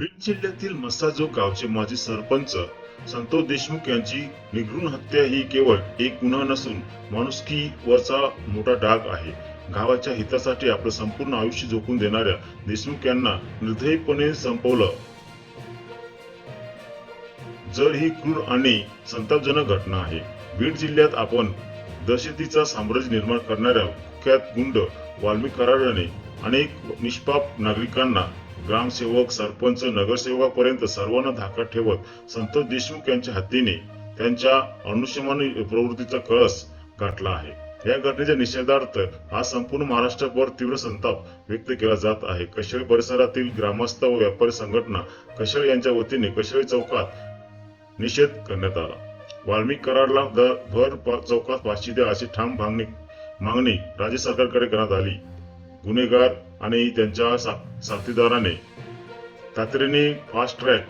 बीड जिल्ह्यातील मसाजो गावचे माजी सरपंच संतोष देशमुख यांची निर्घृण हत्या ही केवळ एक गुन्हा नसून माणुसकी वरचा मोठा डाग आहे. गावाच्या हितासाठी आपलं संपूर्ण आयुष्य झोकून देणाऱ्या देशमुख यांना निर्दयीपणे संपवलं. जर ही क्रूर आणि संतापजनक घटना आहे. बीड जिल्ह्यात आपण दहशतीचा साम्राज्य निर्माण करणाऱ्या कुख्यात गुंड वाल्मिक कराडाने अनेक निष्पाप नागरिकांना ग्रामसेवक सरपंच नगरसेवकापर्यंत सर्वांना धाकात ठेवत संतोष देशमुख यांच्या हत्येने त्यांच्या अनुष्यमानी प्रवृत्तीचा कळस गाठला आहे. या घटनेच्या निषेधार्थ हा संपूर्ण महाराष्ट्रभर तीव्र संताप व्यक्त केला जात आहे. कशेळी परिसरातील ग्रामस्थ व व्यापारी संघटना कशेळ यांच्या वतीने कशेळी चौकात निषेध करण्यात आला. वाल्मिक कराडला दर भर चौकात फाशी द्या अशी ठाम मागणी मागणी राज्य सरकारकडे करण्यात आली. गुन्हेगार आणि त्यांच्या सा- साथीदाराने तातडीने फास्ट ट्रॅक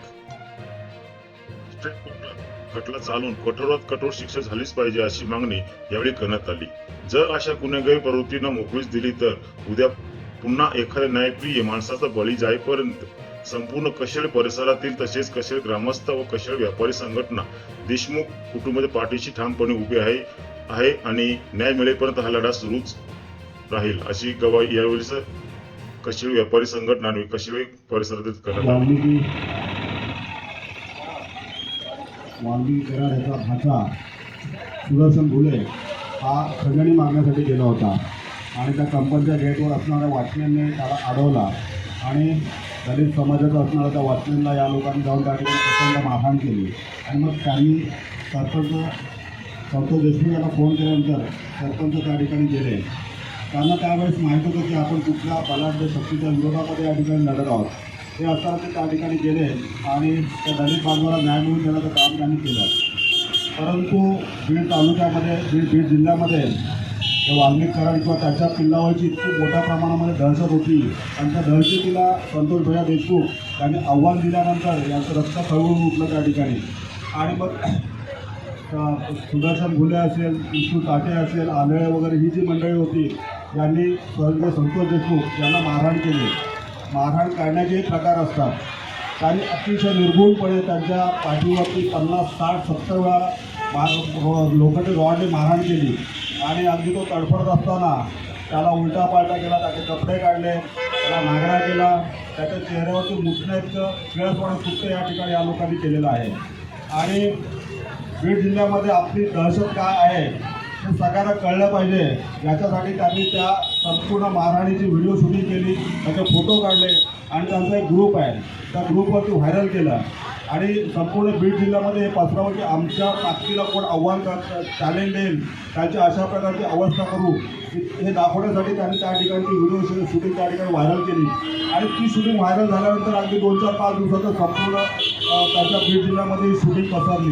खटला चालून कठोरात कठोर शिक्षा झालीच पाहिजे अशी मागणी यावेळी करण्यात आली. जर अशा गुन्हेगारी प्रवृत्तींना मोकळीच दिली तर उद्या पुन्हा एखाद्या न्यायप्रिय माणसाचा बळी जाईपर्यंत संपूर्ण कशेळ परिसरातील तसेच कशेळ ग्रामस्थ व कशेळ व्यापारी संघटना देशमुख कुटुंबाच्या पाठीशी ठामपणे उभी आहे आहे आणि न्याय मिळेपर्यंत हा लढा सुरूच राहील अशी गवाही यावेळी कशेळ व्यापारी संघटना आणि कशेळ परिसरातील करण्यात आली वाल्मिकी याचा भाचा सुदर्शन घुले हा खंडणी मागण्यासाठी गेला होता. आणि त्या कंपनीच्या गेटवर असणाऱ्या वाचण्यांनी त्याला अडवला. आणि दलित समाजाचा असणाऱ्या त्या वाचण्यांना या लोकांनी जाऊन त्या ठिकाणी प्रचंड मारहाण केली. आणि मग त्यांनी सरपंच संतोष देशमुख यांना फोन केल्यानंतर सरपंच त्या ठिकाणी गेले. त्यांना त्यावेळेस माहीत होतं की आपण कुठल्या बलाढ्य शक्तीच्या विरोधामध्ये या ठिकाणी लढत आहोत. ते असताना ते त्या ठिकाणी गेले आणि त्या दलित बांधवाला न्याय मिळवून देण्याचं काम त्यांनी केलं. परंतु बीड तालुक्यामध्ये बीड बीड जिल्ह्यामध्ये त्या वाल्मिकरण किंवा त्याच्या पिल्लावरची इतकी मोठ्या प्रमाणामध्ये दहशत होती. आणि त्या दहशतीला संतोष भैया देशमुख त्यांनी आव्हान दिल्यानंतर यांचं रक्त खळवून उठलं त्या ठिकाणी. आणि मग सुदर्शन घुले असेल विष्णू ताटे असेल आंधळे वगैरे ही जी मंडळी होती यांनी स्वर्गीय संतोष देशमुख यांना मारहाण केली. मारहाण करण्याचेही प्रकार असतात. त्यांनी अतिशय निर्गुणपणे त्यांच्या पाठीवरती पन्नास साठ सत्तर वेळा मार लोखंडी रॉडने मारहाण केली. आणि अगदी तो तडफडत असताना त्याला उलटा पालटा केला त्याचे कपडे काढले त्याला नागरा केला त्याच्या चेहऱ्यावरती मुठण्याचं किळसवाणं सुट्ट या ठिकाणी या लोकांनी केलेलं आहे. आणि बीड जिल्ह्यामध्ये आपली दहशत काय आहे? हे सगळ्यांना कळलं पाहिजे. याच्यासाठी त्यांनी त्या संपूर्ण मारहाणीची व्हिडिओ शूटिंग केली त्याचे फोटो काढले आणि त्यांचा एक ग्रुप आहे. त्या ग्रुपवरती व्हायरल केला. आणि संपूर्ण बीड जिल्ह्यामध्ये हे पसरावं की म्हणजे आमच्या ताकदीला कोण आव्हान कर चॅलेंज देईल त्यांची अशा प्रकारची अवस्था करू हे- हे दाखवण्यासाठी त्यांनी त्या ठिकाणची व्हिडिओ शूटिंग त्या ठिकाणी व्हायरल केली. आणि ती शूटिंग व्हायरल झाल्यानंतर अगदी दोन चार पाच दिवसाचं संपूर्ण त्यांच्या बीड जिल्ह्यामध्ये ही शूटिंग पसरली.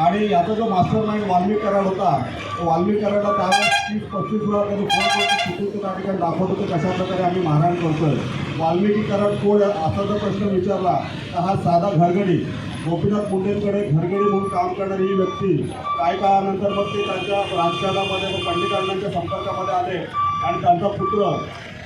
आणि याचा जो मास्टर माइंड वाल्मिक कराड होता तो वाल्मिक कराडला त्यावेळेस तीस पस्तीस वेळा त्यांनी फोन करून चुकीचं त्या ठिकाणी दाखवत होते कशा प्रकारे आम्ही मारहाण करतोय. वाल्मिकी कराड कोण असा जर प्रश्न विचारला तर हा साधा घरगडी गोपीनाथ मुंडेंकडे घरगडी म्हणून काम करणारी ही व्यक्ती काही काळानंतर मग ते त्यांच्या राजकारणामध्ये व पंडित संपर्कामध्ये आले आणि त्यांचा पुत्र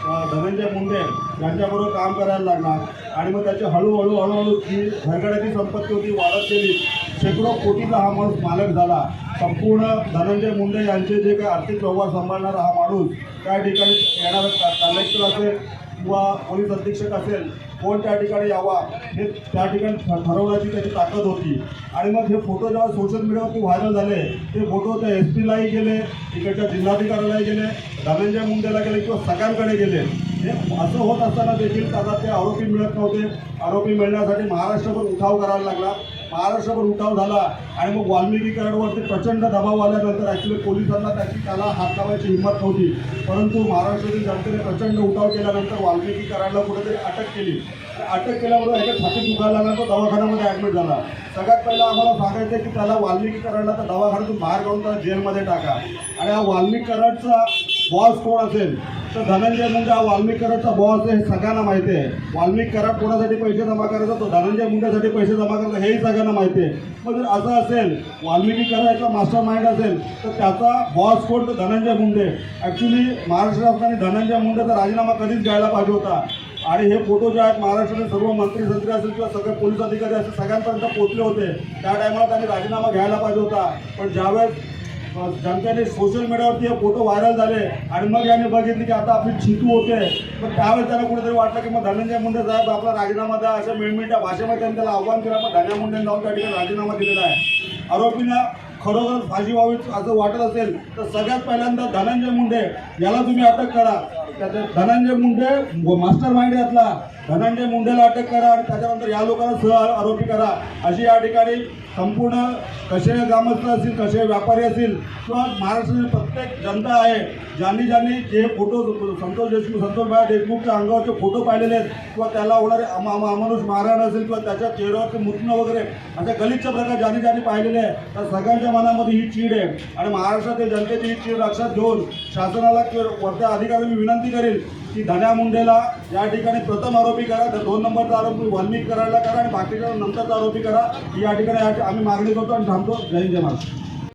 धनंजय मुंडे यांच्याबरोबर काम करायला लागला आणि मग त्याची हळूहळू हळूहळू जी घरगड्याची संपत्ती होती वाढत गेली शेकडो कोटीचा हा माणूस मालक झाला. संपूर्ण धनंजय मुंडे यांचे जे काही आर्थिक व्यवहार सांभाळणारा हा माणूस त्या ठिकाणी येणारा कलेक्टर असेल किंवा पोलीस अधीक्षक असेल कोण त्या ठिकाणी यावा हे त्या ठिकाणी ठरवण्याची त्याची ताकद होती. आणि मग हे फोटो जेव्हा सोशल मीडियावरती व्हायरल झाले ते फोटो त्या एस पीलाही गेले इकडच्या जिल्हाधिकाऱ्यालाही गेले धनंजय मुंडेला गेले किंवा सगळ्यांकडे गेले. हे असं होत असताना देखील त्यांना ते आरोपी मिळत नव्हते. आरोपी मिळण्यासाठी महाराष्ट्रभर उठाव करायला लागला. महाराष्ट्रभर उठाव झाला आणि मग वाल्मिकी कराडवरती प्रचंड दबाव आल्यानंतर ॲक्च्युली पोलिसांना त्याची त्याला हात लावायची हिंमत नव्हती. परंतु महाराष्ट्रातील जनतेने प्रचंड उठाव केल्यानंतर वाल्मिकी कराडला कुठेतरी अटक केली. अटक केल्यामुळे ह्याच्या छातीत दुखायला लागला तो दवाखान्यामध्ये ॲडमिट झाला. सगळ्यात पहिला आम्हाला सांगायचं आहे की त्याला वाल्मिकी कराडला तर दवाखान्यातून बाहेर काढून त्याला जेलमध्ये टाका. आणि हा वाल्मिक कराडचा बॉस कोण असेल? तर धनंजय मुंडे हा वाल्मिक कराडचा बॉस आहे हे सगळ्यांना माहिती आहे. वाल्मिक कराड कोणासाठी पैसे जमा करायचा? तो धनंजय मुंडेसाठी पैसे जमा करायचा हेही सगळ्यांना माहिती आहे. मग जर असं असेल वाल्मिकी कराडचा मास्टर माइंड असेल तर त्याचा बॉस कोण? तर धनंजय मुंडे. ॲक्च्युली महाराष्ट्र शासनाने धनंजय मुंडेचा राजीनामा कधीच घ्यायला पाहिजे होता. आणि हे फोटो जे आहेत महाराष्ट्रातील सर्व मंत्री संत्री असेल किंवा सगळे पोलीस अधिकारी असेल सगळ्यांपर्यंत पोहोचले होते. त्या टायमाला त्यांनी राजीनामा घ्यायला पाहिजे होता. पण ज्यावेळेस जनतेने सोशल मीडियावरती हे फोटो व्हायरल झाले. आणि मग याने बघितले की आता आपली चितू होते. पण त्यावेळेस त्याला कुठेतरी वाटलं की मग धनंजय मुंडे साहेब आपला राजीनामा द्या अशा मिळमिळत्या भाषेमध्ये त्यांनी त्याला आव्हान केलं. पण धन्या मुंडे जाऊन त्या ठिकाणी राजीनामा दिलेला आहे. आरोपींना खरोखर फाशी व्हावी असं वाटत असेल तर सगळ्यात पहिल्यांदा धनंजय मुंडे याला तुम्ही अटक करा. त्याचे धनंजय मुंडे मास्टर माइंड यातला. धनंजय मुंडेला अटक करा आणि त्याच्यानंतर या लोकांना सह आरोपी करा. अशी या ठिकाणी संपूर्ण कसे ग्रामस्थ असतील कसे व्यापारी असतील किंवा महाराष्ट्रातील प्रत्येक जनता आहे ज्यांनी ज्यांनी जे फोटो संतोष देशमुख संतोष भाई देशमुखच्या अंगावरचे फोटो पाहिलेले आहेत किंवा त्याला होणारे अम- अमानुष मारहाण असेल किंवा त्याच्या चेहऱ्यावरचे मुतणं वगैरे अशा गलिच्छ प्रकार ज्यांनी ज्यांनी पाहिलेले आहे तर सगळ्यांच्या मनामध्ये ही चीड आहे. आणि महाराष्ट्रातील जनतेची ही चीड लक्षात घेऊन शासनाला किंवा वरच्या अधिकाऱ्यांनी विनंती करेल की धन्या मुंडेला या ठिकाणी प्रथम आरोपी करा तर दोन नंबरचा आरोपी वाल्मिक करायला करा आणि बाकीच्या नंतरचा आरोपी करा. या ठिकाणी या- आम्ही मागणी करतो आणि थांबतो. जय जय महाराष्ट्र.